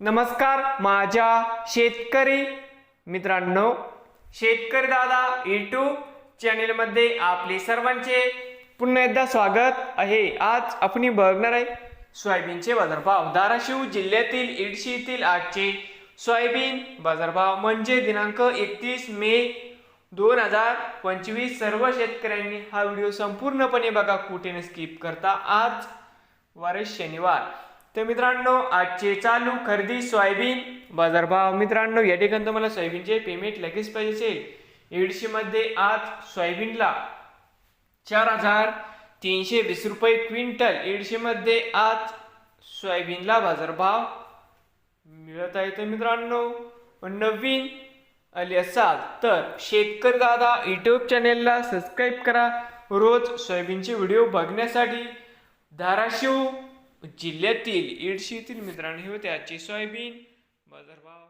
नमस्कार माझ्या शेतकरी मित्रांनो शेतकरी दादा यूट्यूब चॅनेलमध्ये आपले सर्वांचे पुन्हा एकदा स्वागत आहे. आज आपण बघणार आहे सोयाबीनचे बाजारभाव. धाराशिव जिल्ह्यातील इडशी येथील आजचे सोयाबीन बाजारभाव म्हणजे दिनांक एकतीस मे दोन हजार पंचवीस. सर्व शेतकऱ्यांनी हा व्हिडिओ संपूर्णपणे बघा कुठे न स्किप करता. आज वारे शनिवार. तर मित्रांनो आजचे चालू खरेदी सोयाबीन बाजारभाव. मित्रांनो या ठिकाणी तुम्हाला सोयाबीनचे पेमेंट लगेच पाहिजे असेल. एडशीमध्ये आज सोयाबीनला चार हजार तीनशे वीस रुपये क्विंटल एडशीमध्ये आज सोयाबीनला बाजारभाव मिळत आहे. तर मित्रांनो नवीन आले असाल तर शेतकरी दादा यूट्यूब चॅनेलला सबस्क्राईब करा. रोज सोयाबीनचे व्हिडिओ बघण्यासाठी धाराशिव जिल्ह्यातील इडशी येथील मित्रांनो हे होते आजची सोयाबीन. बाजारभाव